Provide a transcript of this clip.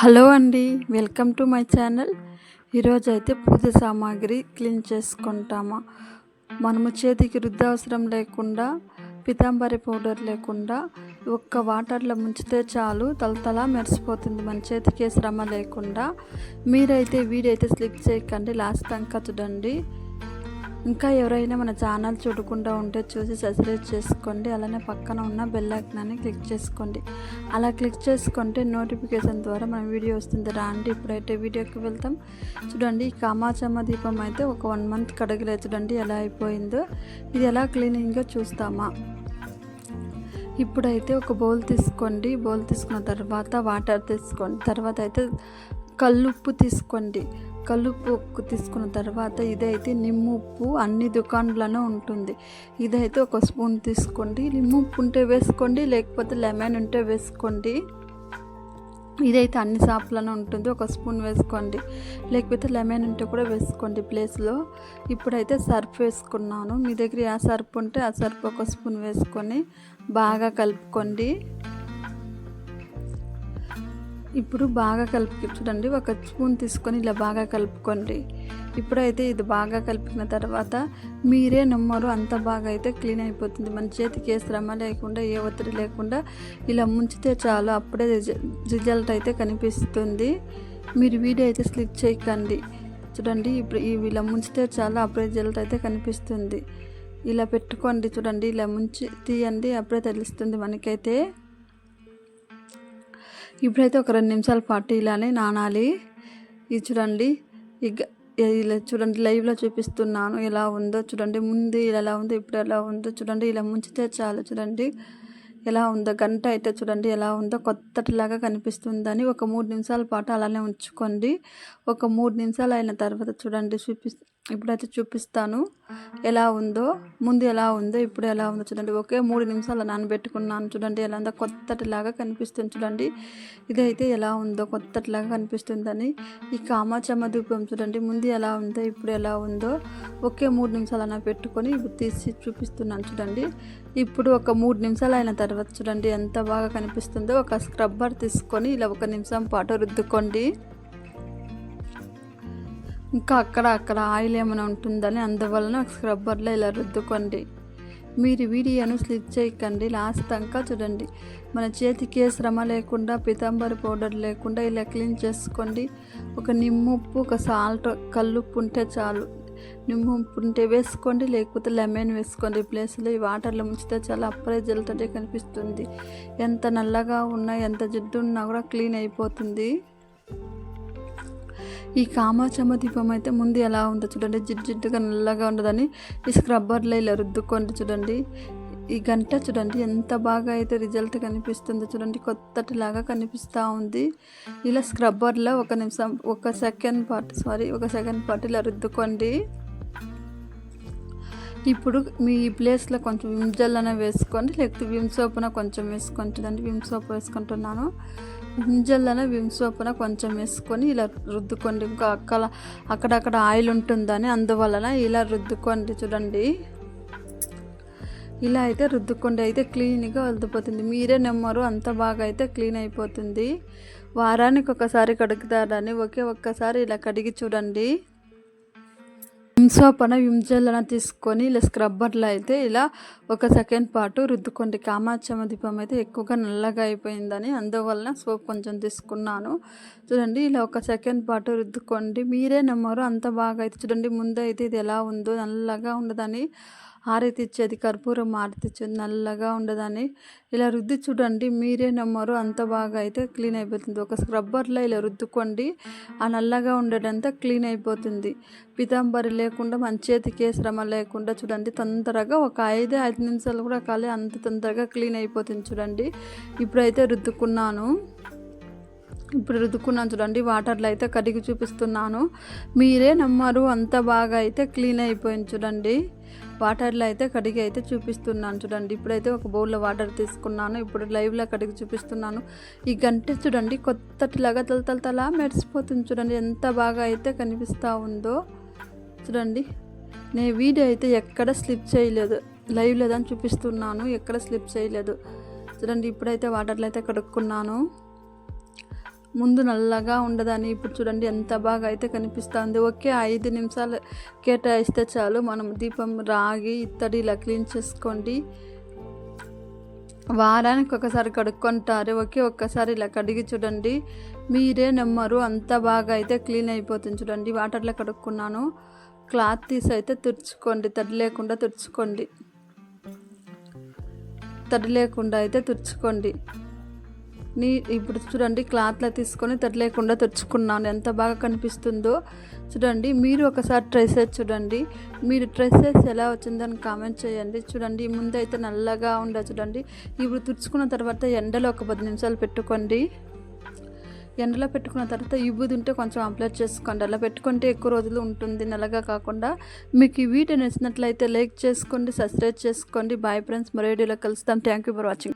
Hello అండి welcome to my channel. ఈరోజు అయితే పూజ సామాగ్రి క్లీన్ చేసుకుంటామా. మనము చేతికి రుద్దవసరం లేకుండా పితాంబరి పౌడర్ లేకుండా ఒక్క వాటర్లో ముంచితే చాలు తలతలా మెరిసిపోతుంది. మన చేతికి శ్రమ లేకుండా. మీరైతే వీడైతే స్లిప్ చేయకండి లాస్ట్ దాకా చూడండి. ఇంకా ఎవరైనా మన ఛానల్ చూడకుండా ఉంటే చూసి సబ్స్క్రైబ్ చేసుకోండి. అలానే పక్కన ఉన్న బెల్ ఐకనాన్ని క్లిక్ చేసుకోండి. అలా క్లిక్ చేసుకుంటే నోటిఫికేషన్ ద్వారా మన వీడియో వస్తుంది. రాండి ఇప్పుడైతే వీడియోకి వెళ్తాం. చూడండి ఈ కామాచమ్మ దీపం అయితే ఒక వన్ మంత్ కడగలే. చూడండి ఎలా అయిపోయిందో. ఇది ఎలా క్లీనింగ్గా చూస్తామా? ఇప్పుడైతే ఒక బౌల్ తీసుకోండి. బౌల్ తీసుకున్న తర్వాత వాటర్ తీసుకోండి. తర్వాత అయితే కల్లుప్పు తీసుకోండి. కలుపు ఉప్పు తీసుకున్న తర్వాత ఇదైతే నిమ్ముప్పు అన్ని దుకాణంలోనే ఉంటుంది. ఇదైతే ఒక స్పూన్ తీసుకోండి. నిమ్ముప్పు ఉంటే వేసుకోండి లేకపోతే లెమన్ ఉంటే వేసుకోండి. ఇదైతే అన్ని షాపులోనే ఉంటుంది. ఒక స్పూన్ వేసుకోండి లేకపోతే లెమన్ ఉంటే కూడా వేసుకోండి ప్లేస్లో. ఇప్పుడైతే సర్ఫ్ వేసుకున్నాను. మీ దగ్గర ఆ సర్ఫ్ ఉంటే ఆ సర్ఫ్ ఒక స్పూన్ వేసుకొని బాగా కలుపుకోండి. ఇప్పుడు బాగా కలిపి చూడండి ఒక స్పూన్ తీసుకొని ఇలా బాగా కలుపుకోండి. ఇప్పుడైతే ఇది బాగా కలిపిన తర్వాత మీరే నమ్మరు అంత బాగా అయితే క్లీన్ అయిపోతుంది. మన చేతికి ఏ శ్రమ లేకుండా ఏ ఒత్తిడి లేకుండా ఇలా ముంచితే చాలు. అప్పుడే రిజల్ట్ అయితే కనిపిస్తుంది. మీరు వీడియో అయితే స్లిప్ చేయకండి. చూడండి ఇప్పుడు ఇలా ముంచితే చాలు అప్పుడే రిజల్ట్ అయితే కనిపిస్తుంది. ఇలా పెట్టుకోండి చూడండి ఇలా ముంచి తీయండి అప్పుడే తెలుస్తుంది మనకైతే. ఇప్పుడైతే ఒక రెండు నిమిషాల పాటు ఇలానే నానాలి. ఇది చూడండి ఇక ఇలా చూడండి లైవ్లో చూపిస్తున్నాను ఎలా ఉందో. చూడండి ముందు ఎలా ఉందో ఇప్పుడు ఎలా ఉందో. చూడండి ఇలా ముంచితే చాలు. చూడండి ఎలా ఉందో. గంట అయితే చూడండి ఎలా ఉందో. కొత్తటిలాగా కనిపిస్తుందని ఒక మూడు నిమిషాల పాటు అలానే ఉంచుకోండి. ఒక మూడు నిమిషాలు అయిన తర్వాత చూడండి చూపి ఇప్పుడైతే చూపిస్తాను. ఎలా ఉందో ముందు ఎలా ఉందో ఇప్పుడు ఎలా ఉందో చూడండి. ఒకే మూడు నిమిషాలు నానబెట్టుకున్నాను చూడండి. ఎలా ఉందో కొత్తటిలాగా కనిపిస్తుంది చూడండి. ఇదైతే ఎలా ఉందో కొత్తటిలాగా కనిపిస్తుందని. ఈ కామాచమ్మ ధూపం చూడండి. ముందు ఎలా ఉందో ఇప్పుడు ఎలా ఉందో ఒకే మూడు నిమిషాలు అలా పెట్టుకొని ఇప్పుడు తీసి చూపిస్తున్నాను చూడండి. ఇప్పుడు ఒక మూడు నిమిషాలు అయిన తర్వాత చూడండి ఎంత బాగా కనిపిస్తుందో. ఒక స్క్రబ్బర్ తీసుకొని ఇలా ఒక నిమిషం పాటు రుద్దుకోండి. ఇంకా అక్కడ అక్కడ ఆయిల్ ఏమైనా ఉంటుందని అందువలన స్క్రబ్బర్లో ఇలా రుద్దుకోండి. మీరు వీడియోను స్లిప్ చేయకండి. లాస్ట్ దాకా చూడండి. మన చేతికి శ్రమ లేకుండా పితాంబరి పౌడర్ లేకుండా ఇలా క్లీన్ చేసుకోండి. ఒక నిమ్ముప్పు ఒక సాల్ట్ కల్లుప్పు ఉంటే చాలు. నిమ్ము ఉంటే వేసుకోండి లేకపోతే లెమన్ వేసుకోండి. ప్లేస్లో ఈ వాటర్లో ముంచితే చాలా అప్పరే జల్తటే కనిపిస్తుంది. ఎంత నల్లగా ఉన్నా ఎంత జిడ్డు ఉన్నా కూడా క్లీన్ అయిపోతుంది. ఈ కామాచమ్మ దీపం అయితే ముందు ఎలా ఉందో చూడండి. జిడ్డు జిడ్డుగా నల్లగా ఉండదని ఈ స్క్రబ్బర్లో ఇలా రుద్దుకోండి చూడండి. ఈ గంట చూడండి ఎంత బాగా అయితే రిజల్ట్ కనిపిస్తుందో చూడండి. కొత్తటిలాగా కనిపిస్తూ ఉంది. ఇలా స్క్రబ్బర్లో ఒక నిమిషం ఒక సెకండ్ పార్ట్ సారీ ఒక సెకండ్ పార్ట్ ఇలా రుద్దుకోండి. ఇప్పుడు మీ ప్లేస్లో కొంచెం విమ్ జెల్ అనేది వేసుకోండి లేకపోతే విమ్ సోపున కొంచెం వేసుకొని చూడండి విమ్ సోప్ వేసుకుంటున్నాను. గింజలను విమ్ సోపున కొంచెం వేసుకొని ఇలా రుద్దుకోండి. ఇంకా అక్కడ అక్కడక్కడ ఆయిల్ ఉంటుందని అందువలన ఇలా రుద్దుకోండి. చూడండి. ఇలా అయితే రుద్దుకోండి. అయితే క్లీన్గా వదిలిపోతుంది మీరే నెమ్మరు అంత బాగా అయితే క్లీన్ అయిపోతుంది. వారానికి ఒకసారి కడుగుతారని ఒకే ఒక్కసారి ఇలా కడిగి చూడండి. విమ్సోప్ అన విమ్జెల్ తీసుకొని ఇలా స్క్రబ్బర్లో అయితే ఇలా ఒక సెకండ్ పాటు రుద్దుకోండి. కామాచమ దీపం అయితే ఎక్కువగా నల్లగా అయిపోయిందని అందువలన సోప్ కొంచెం తీసుకున్నాను. చూడండి ఇలా ఒక సెకండ్ పాటు రుద్దుకోండి. మీరే నమ్మరు అంత బాగా అయితే. చూడండి ముందు అయితే ఇది ఎలా ఉందో నల్లగా ఉండదని ఆరతిచ్చేది కర్పూరం ఆరతిచ్చేది నల్లగా ఉండదని ఇలా రుద్ది చూడండి మీరే నమ్మరు అంత బాగా అయితే క్లీన్ అయిపోతుంది. ఒక స్క్రబ్బర్లో ఇలా రుద్దుకోండి ఆ నల్లగా ఉండేటంతా క్లీన్ అయిపోతుంది. పితాంబరి లేకుండా మన చేతికి శ్రమ లేకుండా చూడండి తొందరగా ఒక ఐదు ఐదు నిమిషాలు కూడా కాలే అంత తొందరగా క్లీన్ అయిపోతుంది చూడండి. ఇప్పుడైతే రుద్దుకున్నాను. ఇప్పుడు రుద్దుకున్నాను చూడండి వాటర్లో అయితే కడిగి చూపిస్తున్నాను. మీరే నమ్మరు అంత బాగా అయితే క్లీన్ అయిపోయింది చూడండి. వాటర్లో అయితే కడిగి అయితే చూపిస్తున్నాను చూడండి. ఇప్పుడైతే ఒక బౌల్లో వాటర్ తీసుకున్నాను. ఇప్పుడు లైవ్లో కడిగి చూపిస్తున్నాను. ఈ గంట చూడండి కొత్తటిలాగా తల తల తల మెరిసిపోతుంది చూడండి. ఎంత బాగా అయితే కనిపిస్తూ ఉందో చూడండి. నేను వీడియో అయితే ఎక్కడ స్లిప్ చేయలేదు. లైవ్ లేదని చూపిస్తున్నాను ఎక్కడ స్లిప్ చేయలేదు. చూడండి ఇప్పుడైతే వాటర్లో అయితే కడుక్కున్నాను. ముందు నల్లగా ఉండదని. ఇప్పుడు చూడండి ఎంత బాగా అయితే కనిపిస్తుంది. ఒకే ఐదు నిమిషాలు కేటాయిస్తే చాలు. మనం దీపం రాగి ఇత్తడి ఇలా క్లీన్ చేసుకోండి. వారానికి ఒకసారి కడుక్కుంటారు. ఒకే ఒక్కసారి ఇలా కడిగి చూడండి. మీరే నమ్మరు. అంత బాగా అయితే క్లీన్ అయిపోతుంది చూడండి. వాటర్లో కడుక్కున్నాను. క్లాత్ తీసి అయితే తుడుచుకోండి. తడి లేకుండా తుడుచుకోండి. తడి లేకుండా అయితే తుడుచుకోండి. నీ ఇప్పుడు చూడండి క్లాత్లో తీసుకొని తడలేకుండా తెచ్చుకున్నాను తుడుచుకున్నాను ఎంత బాగా కనిపిస్తుందో చూడండి. మీరు ఒకసారి ట్రై చేసి చూడండి. మీరు ట్రై చేసి ఎలా వచ్చిందని కామెంట్ చేయండి. చూడండి ముందైతే నల్లగా ఉండ చూడండి. ఇప్పుడు తుడుచుకున్న తర్వాత ఎండలో ఒక పది నిమిషాలు పెట్టుకోండి. ఎండలో పెట్టుకున్న తర్వాత ఇబ్బుది ఉంటే కొంచెం అప్లై చేసుకోండి. అలా పెట్టుకుంటే ఎక్కువ రోజులు ఉంటుంది. నల్లగా కాకుండా మీకు ఈ వీడియో నచ్చినట్లయితే లైక్ చేసుకోండి సబ్స్క్రైబ్ చేసుకోండి. బాయ్ ఫ్రెండ్స్ మరో వీడియోలో కలుస్తాం. Thank you for watching